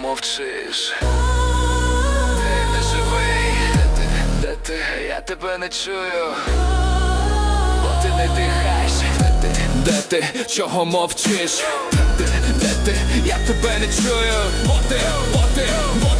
мовчиш? Ти не живий, де ти, де ти, я тебе не чую. Бо ти не дихаєш, де ти, де ти, чого мовчиш? Де ти, де ти, я тебе не чую. Бо ти, бо ти, бо ти,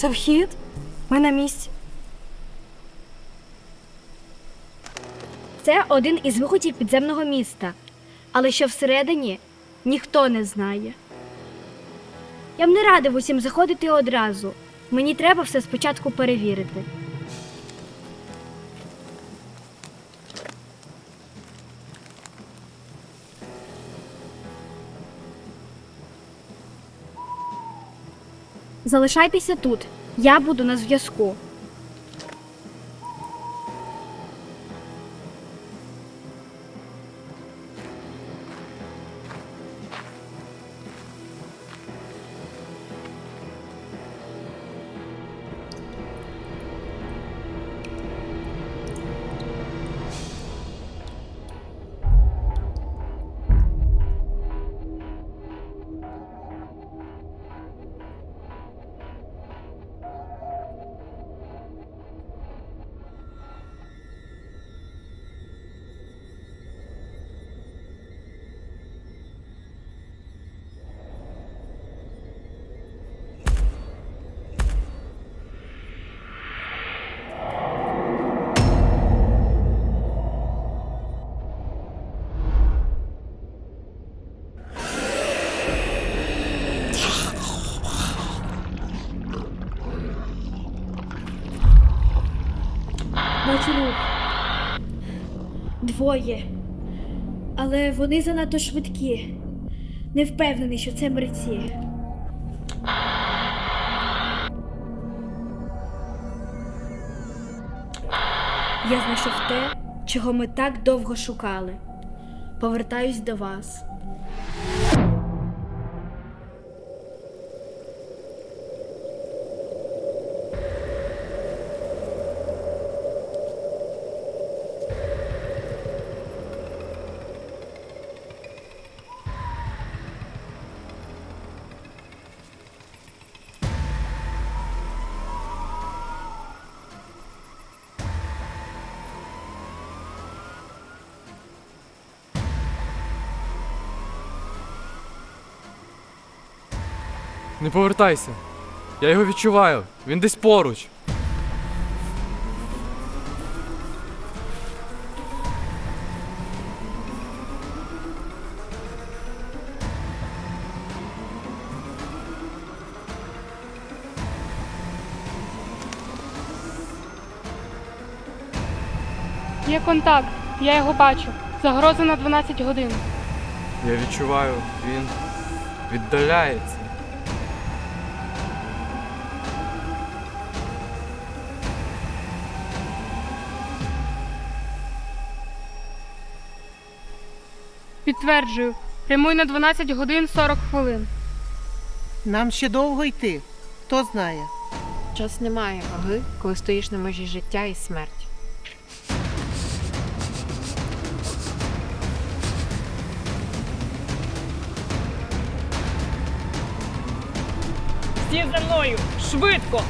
Це вхід? Ми на місці. Це один із виходів підземного міста. Але що всередині ніхто не знає. Я б не радив усім заходити одразу. Мені треба все спочатку перевірити. Залишайтеся тут. Я буду на зв'язку. Двоє. Але вони занадто швидкі. Не впевнений, що це мерці. Я знайшов те, чого ми так довго шукали. Повертаюсь до вас. Не повертайся. Я його відчуваю. Він десь поруч. Є контакт, я його бачу. Загроза на 12 годин. Я відчуваю, він віддаляється. Підтверджую, прямуй на 12 годин 40 хвилин. Нам ще довго йти. Хто знає? час немає ваги, коли стоїш на межі життя і смерті. Всі за мною! Швидко!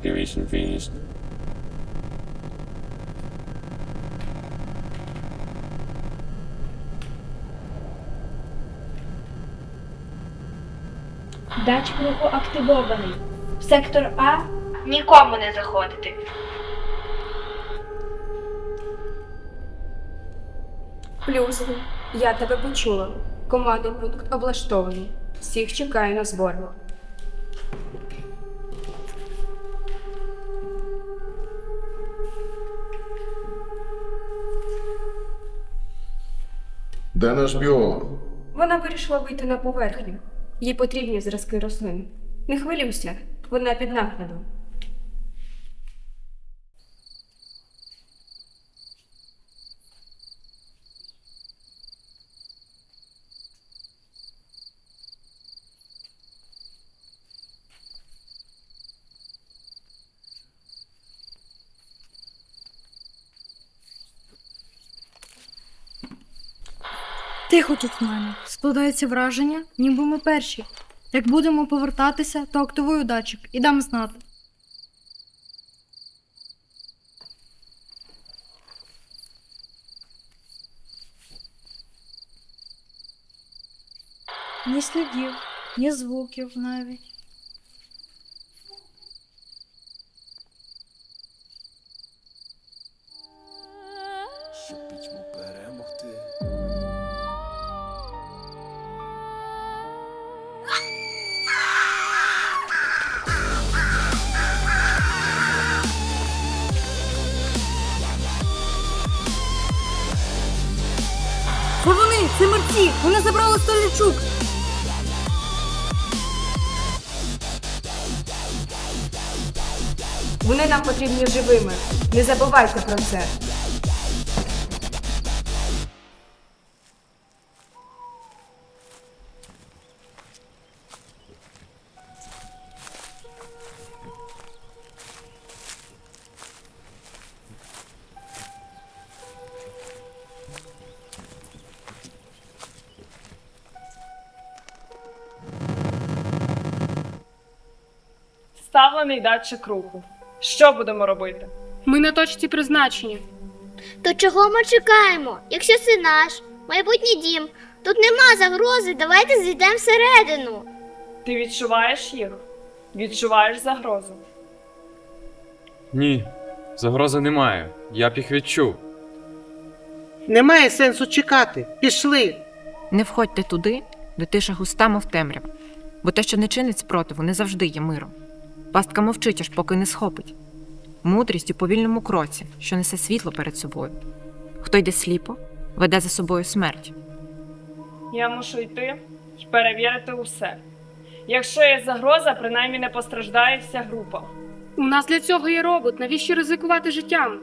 Activation finished. Датчик руху активований. В сектор А нікому не заходити. Плюс, я тебе почула. Командний пункт облаштований. Всіх чекаю на збор. Де наш біолог? Вона вирішила вийти на поверхню. Їй потрібні зразки рослин. Не хвилюйся, вона під наглядом. Тихо тут в мене. Складається враження, ніби ми перші. Як будемо повертатися, то активую датчик і дам знати. Ні слідів, ні звуків навіть. Забрали столячук! Вони нам потрібні живими. Не забувайте про це. Вставлений датчик руху. Що будемо робити? Ми на точці призначення. То чого ми чекаємо? Якщо це наш майбутній дім, тут нема загрози, давайте зайдемо всередину. Ти відчуваєш їх? Відчуваєш загрозу? Ні, загрози немає. Я б їх відчув. Немає сенсу чекати. Пішли. Не входьте туди, де тиша густа, мов темрява, бо те, що не чинить спротиву, не завжди є миром. Пастка мовчить, аж поки не схопить. Мудрість у повільному кроці, що несе світло перед собою. Хто йде сліпо, веде за собою смерть. Я мушу йти і перевірити усе. Якщо є загроза, принаймні не постраждає вся група. У нас для цього є робот. Навіщо ризикувати життям?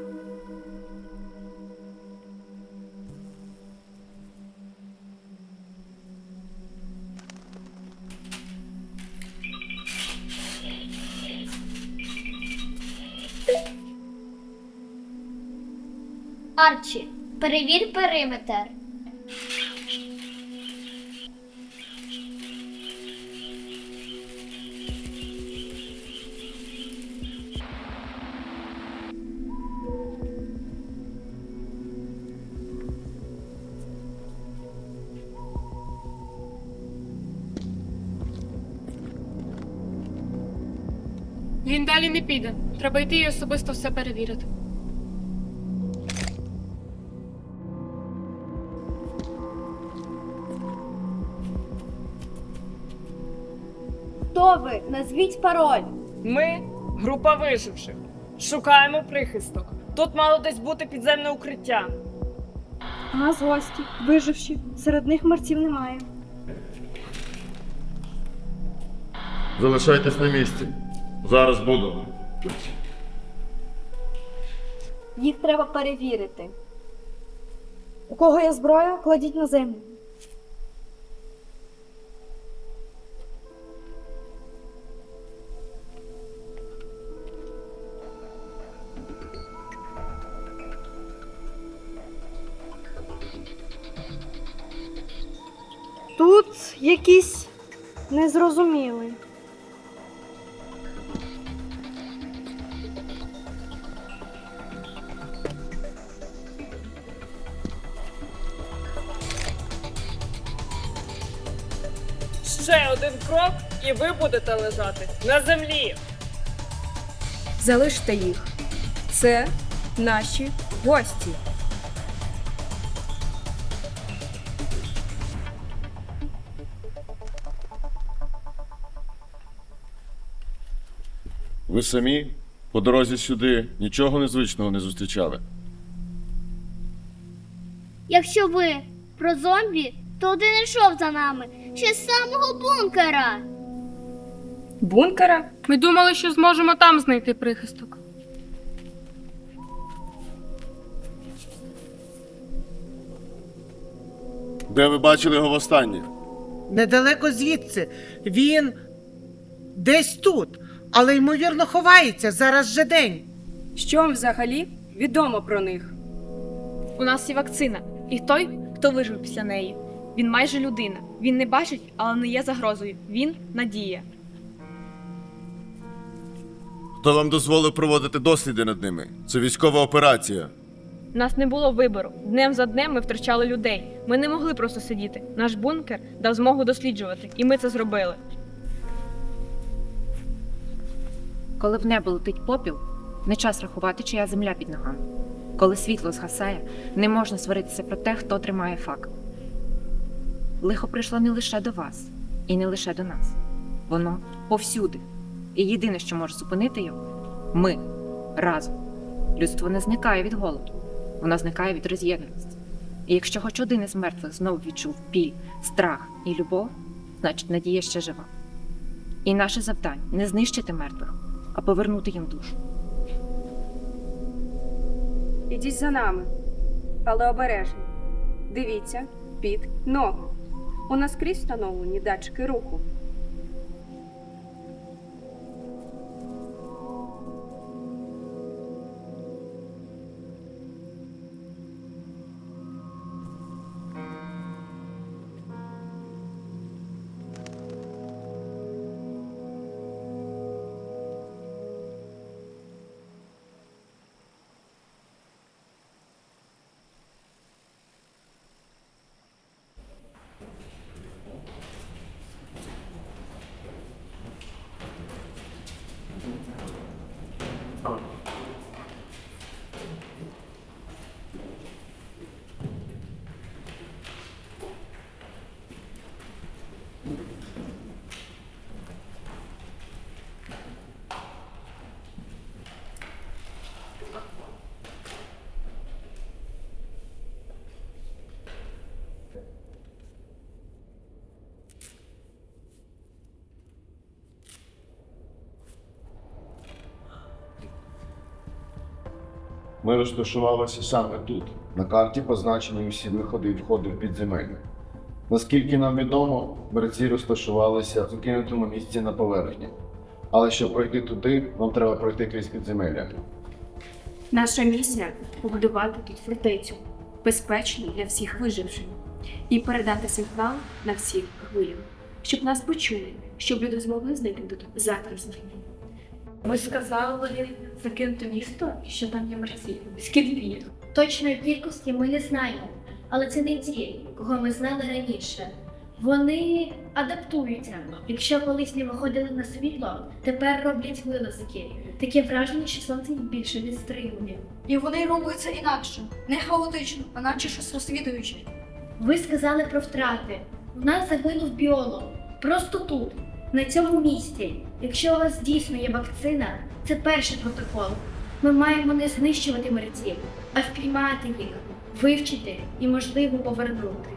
Арчі, перевір периметр. Він далі не піде. Треба йти і особисто все перевірити. Ви? Назвіть пароль. Ми група виживших. Шукаємо прихисток. Тут мало десь бути підземне укриття. У нас гості, виживші. Серед них мерців немає. Залишайтесь на місці. Зараз буду. Їх треба перевірити. У кого є зброя, кладіть на землю. Тут якісь незрозуміли. Ще один крок, і ви будете лежати на землі. Залиште їх. Це наші гості. Ви самі по дорозі сюди нічого незвичного не зустрічали. Якщо ви про зомбі, то один йшов за нами ще з самого бункера. Бункера? Ми думали, що зможемо там знайти прихисток. Де ви бачили його востаннє? Недалеко звідси. Він десь тут, але ймовірно ховається. Зараз же день. Що вам взагалі відомо про них? У нас є вакцина, і той, хто вижив після неї. Він майже людина. Він не бачить, але не є загрозою. Він надія. Хто вам дозволив проводити досліди над ними? Це військова операція. У нас не було вибору. Днем за днем ми втрачали людей. Ми не могли просто сидіти. Наш бункер дав змогу досліджувати, і ми це зробили. Коли в небо летить попіл, не час рахувати, чия земля під ногами. Коли світло згасає, не можна сваритися про те, хто тримає факел. Лихо прийшло не лише до вас, і не лише до нас. Воно повсюди. І єдине, що може зупинити його ми разом. Людство не зникає від голоду, воно зникає від роз'єднаності. І якщо хоч один із мертвих знову відчув біль, страх і любов, значить надія ще жива. І наше завдання не знищити мертвих, а повернути їм душу. Ідіть за нами, але обережно. Дивіться під ногу. У нас крізь встановлені датчики руху. Ми розташувалися саме тут. На карті позначені усі виходи і входи в підземелля. Наскільки нам відомо, мерці розташувалися в закинутому місці на поверхні. Але щоб пройти туди, нам треба пройти крізь підземелля. Наша місія побудувати тут фортецю, безпечну для всіх виживших, і передати сигнал на всіх хвилях, щоб нас почули, щоб люди змогли знайти тут затишок. Ви сказали закинути місто, що там є мерці. Скільки? Точної кількості ми не знаємо, але це не ті, кого ми знали раніше. Вони адаптуються. Якщо колись не виходили на світло, тепер роблять вилазки. Таке враження, що сонце їх більше не стримує. І вони рухаються інакше, не хаотично, а наче щось розслідуючи. Ви сказали про втрати. У нас загинув біолог. Просто тут. на цьому місці. Якщо у вас дійсно є вакцина, це перший протокол. Ми маємо не знищувати мерців, а впіймати їх, вивчити і, можливо, повернути.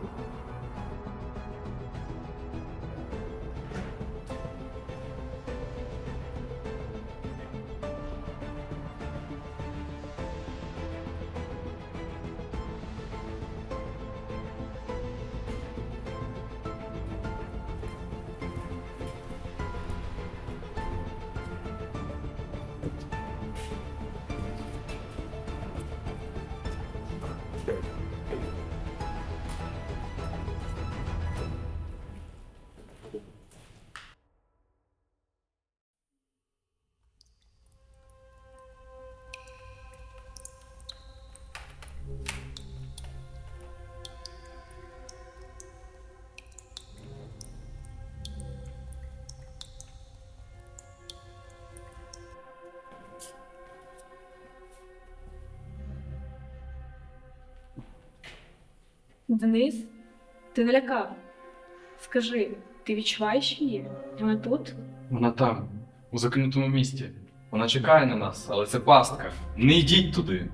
Денис, ти не лякав. Скажи, ти відчуваєш її? Вона тут? Вона там, у закинутому місті. Вона чекає на нас, але це пастка. Не йдіть туди.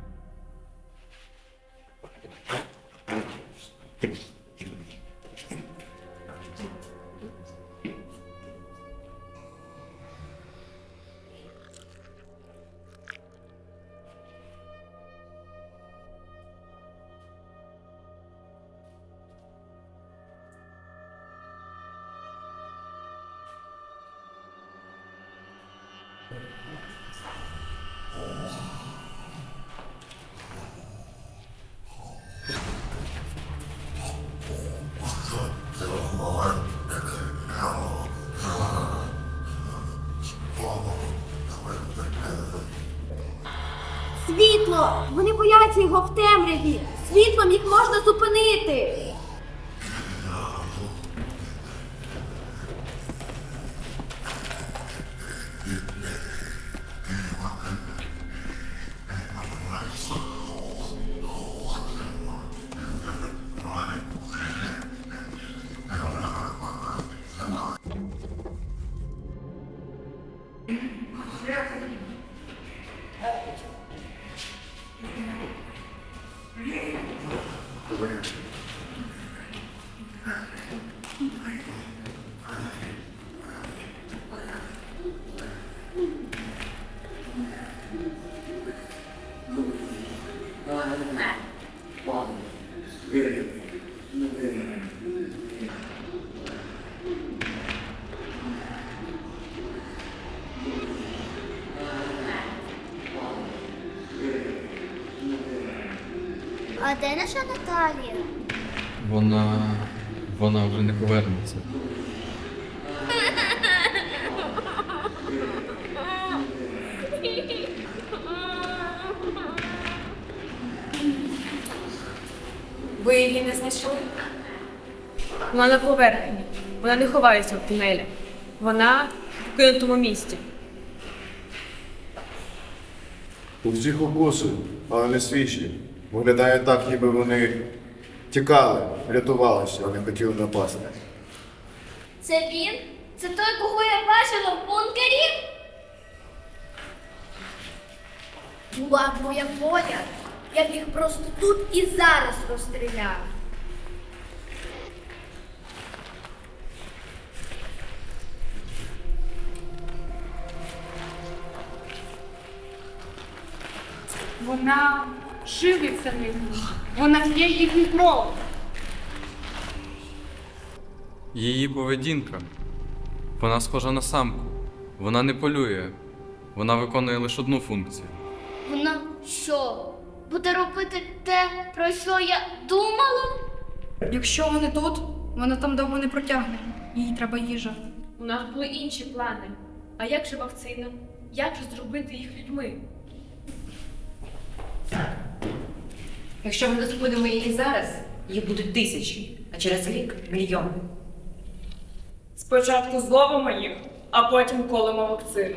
Вони бояться його в темряві! Світлом їх можна зупинити! Де наша Наталія? Вона. вона вже не повернеться. Ви її не знайшли? Вона на поверхні. Вона не ховається в тунелі. Вона в кинутому місті. У всіх укуси, але не свіжі. Виглядає так, ніби вони тікали, рятувалися, а не хотіли напасти. Це він? Це той, кого я бачила в бункері? Була б моя воля. Я б їх просто тут і зараз розстріляв. Вона живиться ним. Вона є їхній кров. Її поведінка. Вона схожа на самку. Вона не полює. Вона виконує лише одну функцію. Вона що? Буде робити те, про що я думала? Якщо вони тут, вона там довго не протягне. Їй треба їжа. У нас були інші плани. А як же вакцина? Як же зробити їх людьми? Якщо ми зупинимо її зараз, їх будуть тисячі, а через рік мільйони. Спочатку зловимо їх, а потім колемо вакцину.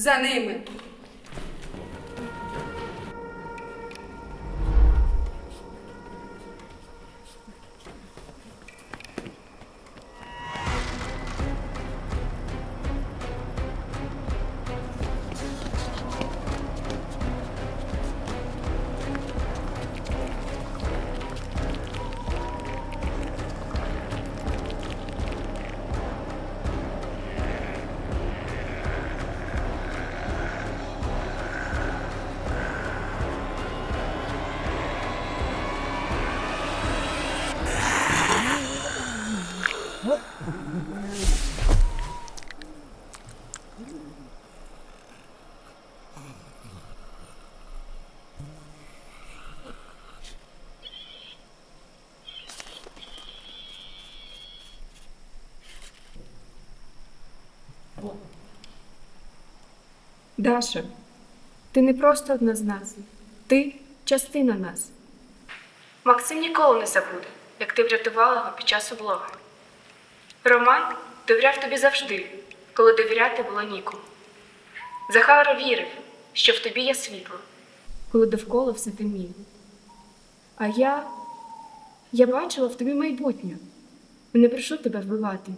За ними. Даша, ти не просто одна з нас. Ти частина нас. Максим ніколи не забуде, як ти врятувала його під час облоги. Роман довіряв тобі завжди, коли довіряти було нікому. Захар вірив, що в тобі є світло, коли довкола все темніє. А я. я бачила в тобі майбутнє. Не прийшов тебе вбивати.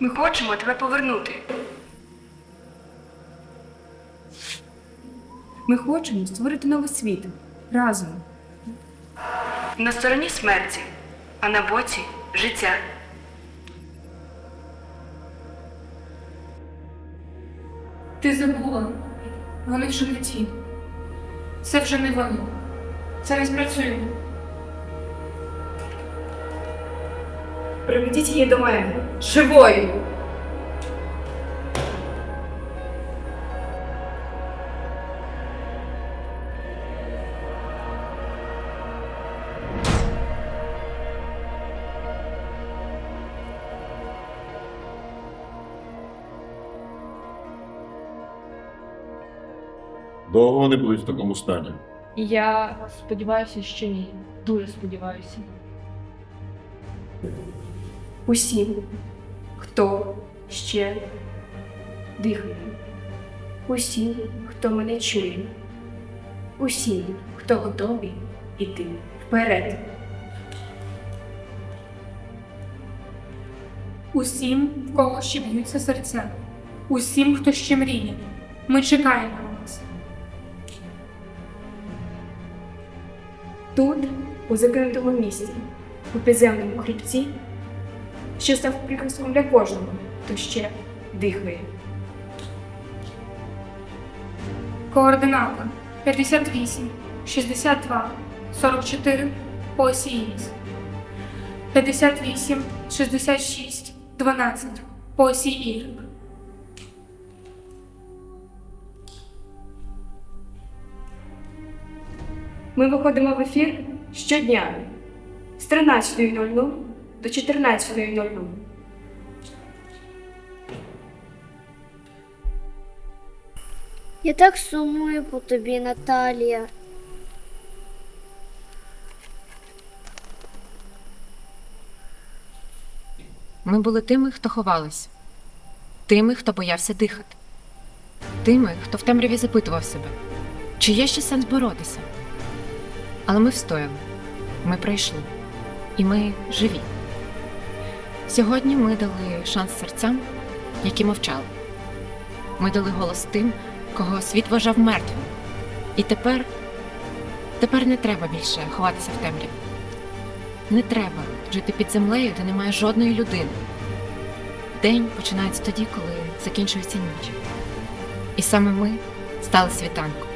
Ми хочемо тебе повернути. Ми хочемо створити новий світ разом. На стороні смерті, а на боці життя. Ти забула. Вони вже не ті. Це вже не вони. Це не спрацює. Приведіть її до мене. Живою. Довго вони будуть в такому стані. Я сподіваюся, що ні. Дуже сподіваюся. Усім, хто ще дихає. Усім, хто мене чує. Усім, хто готовий іти вперед. Усім, в кого ще б'ються серця. Усім, хто ще мріє. Ми чекаємо на вас. Тут, у закритому місці, у підземному хребці, що став прихистком для кожного, хто ще дихає. Координата 58, 62, 44 по осі Х. 58, 66, 12 по осі Y. Ми виходимо в ефір щодня з 13.00 до 14.00. Я так сумую по тобі, Наталія. Ми були тими, хто ховалися, тими, хто боявся дихати, тими, хто в темряві запитував себе, чи є ще сенс боротися. Але ми встояли, ми пройшли, і ми живі. Сьогодні ми дали шанс серцям, які мовчали. Ми дали голос тим, кого світ вважав мертвим. І тепер, тепер не треба більше ховатися в темряві. Не треба жити під землею, де немає жодної людини. День починається тоді, коли закінчується ніч. І саме ми стали світанком.